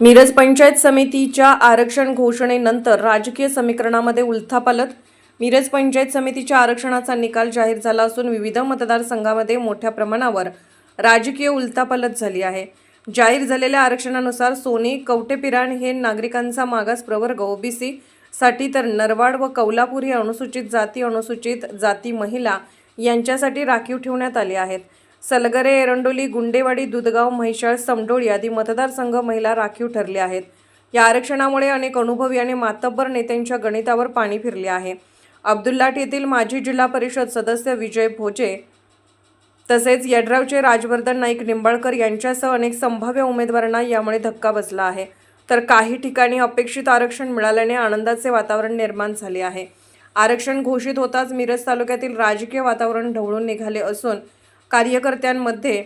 मिरज पंचायत समितीच्या आरक्षण घोषणेनंतर राजकीय समीकरणामध्ये उलथापालत मिरज पंचायत समितीच्या आरक्षणाचा निकाल जाहीर झाला असून विविध मतदारसंघामध्ये मोठ्या प्रमाणावर राजकीय उलथापालत झाली आहे. जाहीर झालेल्या आरक्षणानुसार सोनी कवटेपिराण हे नागरिकांचा मागास प्रवर्ग ओबीसी साठी तर नरवाड व कौलापूर हे अनुसूचित जाती अनुसूचित जाती महिला यांच्यासाठी राखीव ठेवण्यात आले आहेत. सलगरे एरंडोली गुंडेवाडी दुधगाव म्हैसाळ समडोळी आदी मतदारसंघ महिला राखीव ठरले आहेत. या आरक्षणामुळे अनेक अनुभवी आणि मातब्बर नेत्यांच्या गणितावर पाणी फिरले आहे. अब्दुल्लाट येथील माजी जिल्हा परिषद सदस्य विजय भोजे तसेच यड्रावचे राजवर्धन नाईक निंबाळकर यांच्यासह अनेक संभाव्य उमेदवारांना यामुळे धक्का बसला आहे. तर काही ठिकाणी अपेक्षित आरक्षण मिळाल्याने आनंदाचे वातावरण निर्माण झाले आहे. आरक्षण घोषित होताच मिरज तालुक्यातील राजकीय वातावरण ढवळून निघाले असून कार्यकर्त्यांमध्ये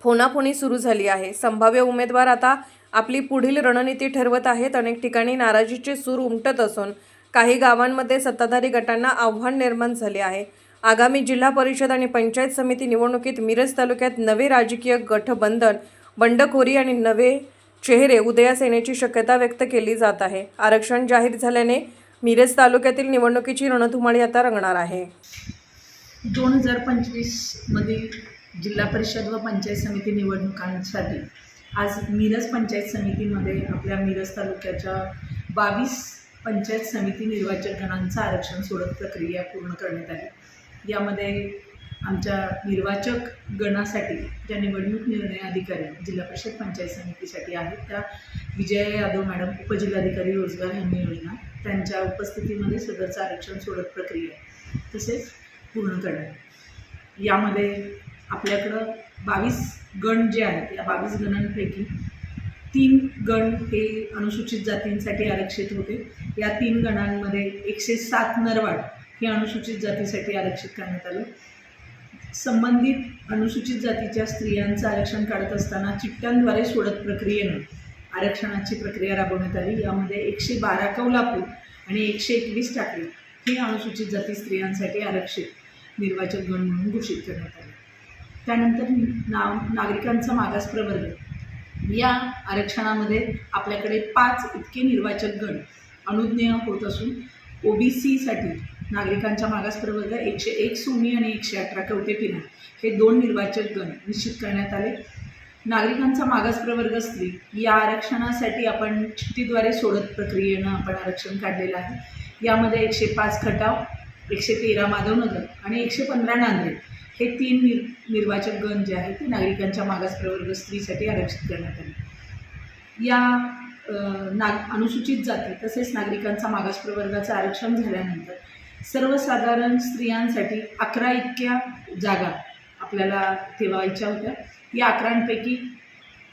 फोनाफोनी सुरू झाली आहे. संभाव्य उमेदवार आता आपली पुढील रणनीती ठरवत आहेत. अनेक ठिकाणी नाराजीचे सूर उमटत असून काही गावांमध्ये सत्ताधारी गटांना आव्हान निर्माण झाले आहे. आगामी जिल्हा परिषद आणि पंचायत समिती निवडणुकीत मिरज तालुक्यात नवे राजकीय गठबंधन बंडखोरी आणि नवे चेहरे उदयास येण्याची शक्यता व्यक्त केली जात आहे. आरक्षण जाहीर झाल्याने मिरज तालुक्यातील निवडणुकीची रणधुमाळी आता रंगणार आहे. दोन हजार पंचवीसमधील जिल्हा परिषद व पंचायत समिती निवडणुकांसाठी आज मिरज पंचायत समितीमध्ये आपल्या मिरज तालुक्याच्या बावीस पंचायत समिती निर्वाचक गणांचं आरक्षण सोडत प्रक्रिया पूर्ण करण्यात आली. यामध्ये आमच्या निर्वाचक गणासाठी ज्या निवडणूक निर्णय अधिकारी जिल्हा परिषद पंचायत समितीसाठी आहेत त्या विजय यादव मॅडम उपजिल्हाधिकारी रोजगार हमी योजना त्यांच्या उपस्थितीमध्ये सदरचं आरक्षण सोडत प्रक्रिया तसेच पूर्ण करण्यात यामध्ये आपल्याकडं बावीस गण जे आहेत या बावीस गणांपैकी तीन गण हे अनुसूचित जातींसाठी आरक्षित होते. या तीन गणांमध्ये एकशे सात नरवाड हे अनुसूचित जातीसाठी आरक्षित करण्यात आलं. संबंधित अनुसूचित जातीच्या स्त्रियांचं आरक्षण काढत असताना चिठ्ठ्यांद्वारे सोडत प्रक्रियेनं आरक्षणाची प्रक्रिया राबवण्यात आली. यामध्ये एकशे बारा कौलापूर आणि एकशे एकवीस टाकळी हे अनुसूचित जाती स्त्रियांसाठी आरक्षित निर्वाचक गण म्हणून घोषित करण्यात आले. त्यानंतर नाव नागरिकांचा मागास प्रवर्ग. या आरक्षणामध्ये आपल्याकडे पाच इतके निर्वाचक गण अनुज्ञेय होत असून ओ बी सीसाठी नागरिकांच्या मागास प्रवर्ग एकशे एक सोनी आणि एकशे अठरा कवटेपिना हे दोन निर्वाचक गण निश्चित करण्यात आले. नागरिकांचा मागास प्रवर्ग स्त्री या आरक्षणासाठी आपण चिठ्ठीद्वारे सोडत प्रक्रियेनं आपण आरक्षण काढलेलं आहे. यामध्ये एकशे पाच खटाव एकशे तेरा माधवनगर आणि एकशे पंधरा नांदेड. हे तीन निर निर्वाचक गण जे आहेत ते नागरिकांच्या मागास प्रवर्ग स्त्रीसाठी आरक्षित करण्यात आले. या नाग अनुसूचित जाती तसेच नागरिकांचा मागास प्रवर्गाचं आरक्षण झाल्यानंतर सर्वसाधारण स्त्रियांसाठी अकरा इतक्या जागा आपल्याला ठेवायच्या होत्या. या अकरांपैकी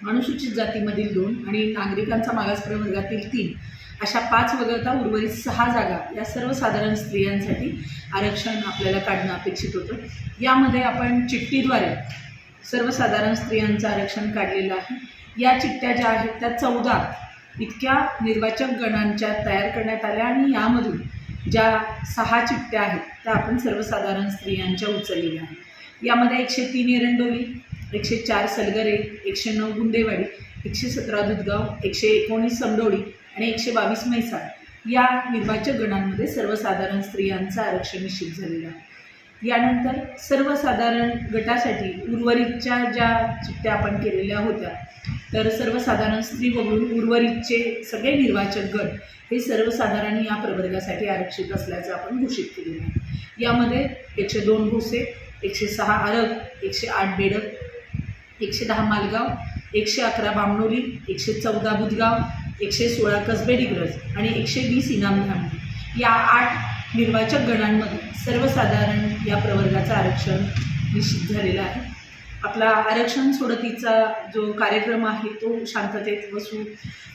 अनुसूचित जातीमधील दोन आणि नागरिकांचा मागास प्रवर्गातील तीन अशा पाच वगळता उर्वरित सहा जागा या सर्वसाधारण स्त्रियांसाठी आरक्षण आपल्याला काढणं अपेक्षित होतं. यामध्ये आपण चिठ्ठीद्वारे सर्वसाधारण स्त्रियांचं आरक्षण काढलेलं आहे. या चिठ्ठ्या ज्या आहेत त्या चौदा इतक्या निर्वाचक गणांच्या तयार करण्यात आल्या आणि यामधून ज्या सहा चिठ्ठ्या आहेत त्या आपण सर्वसाधारण स्त्रियांच्या उचललेल्या आहेत. यामध्ये एकशे तीन एरंडोली एकशे चार सलगरे एकशे नऊ गुंडेवाडी एकशे सतरा दुधगाव एकशे एकोणीस समडोळी आणि एकशे बावीस म्हैसाळ या निर्वाचक गणांमध्ये सर्वसाधारण स्त्रियांचं आरक्षण निश्चित झालेलं आहे. यानंतर सर्वसाधारण गटासाठी उर्वरितच्या ज्या चिठ्ठ्या आपण केलेल्या होत्या तर सर्वसाधारण स्त्री वगळून उर्वरितचे सगळे निर्वाचक गट हे सर्वसाधारण या प्रवर्गासाठी आरक्षित असल्याचं आपण घोषित केलेलं आहे. यामध्ये एकशे दोन भुसे एकशे सहा आरग एकशे आठ बेडक एकशे दहा मालगाव एकशे अकरा बामणोली एकशे चौदा बुधगाव एकशे सोळा कसबे डिग्रज आणि एकशे वीस इनाम धामणी या आठ निर्वाचक गणांमध्ये सर्वसाधारण या प्रवर्गाचं आरक्षण निश्चित झालेलं आहे. आपला आरक्षण सोडतीचा जो कार्यक्रम आहे तो शांततेत बसून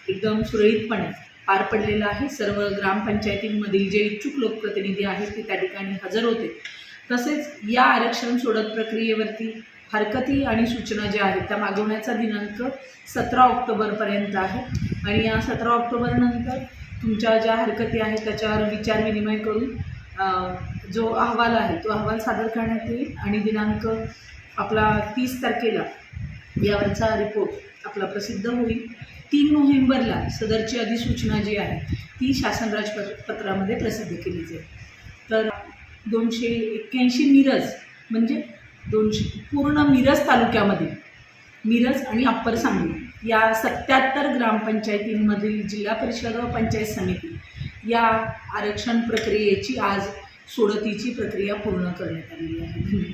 एकदम सुरळीतपणे पार पडलेला आहे. सर्व ग्रामपंचायतींमधील जे इच्छुक लोकप्रतिनिधी आहेत ते त्या ठिकाणी हजर होते. तसेच या आरक्षण सोडत प्रक्रियेवरती हरकती आणि सूचना ज्या आहेत त्या मागवण्याचा दिनांक सतरा ऑक्टोबरपर्यंत आहे. आणि या सतरा ऑक्टोबरनंतर तुमच्या ज्या हरकती आहेत त्याच्यावर विचार विनिमय करून जो अहवाल आहे तो अहवाल सादर करण्यात येईल आणि दिनांक आपला तीस तारखेला यावरचा रिपोर्ट आपला प्रसिद्ध होईल. तीन नोव्हेंबरला सदरची अधिसूचना जी आहे ती शासन राजपत्रामध्ये पत्रामध्ये प्रसिद्ध केली जाईल. तर दोनशे एक्क्याऐंशी मिरज म्हणजे दोनशे. पूर्ण मिरज तालुक्यामध्ये. मिरज आणि अप्पर सांगली. या सत्याहत्तर ग्रामपंचायतींमधील जिल्हा परिषद व पंचायत समिती या आरक्षण प्रक्रियेची आज सोडतीची प्रक्रिया पूर्ण करण्यात आलेली आहे. धन्यवाद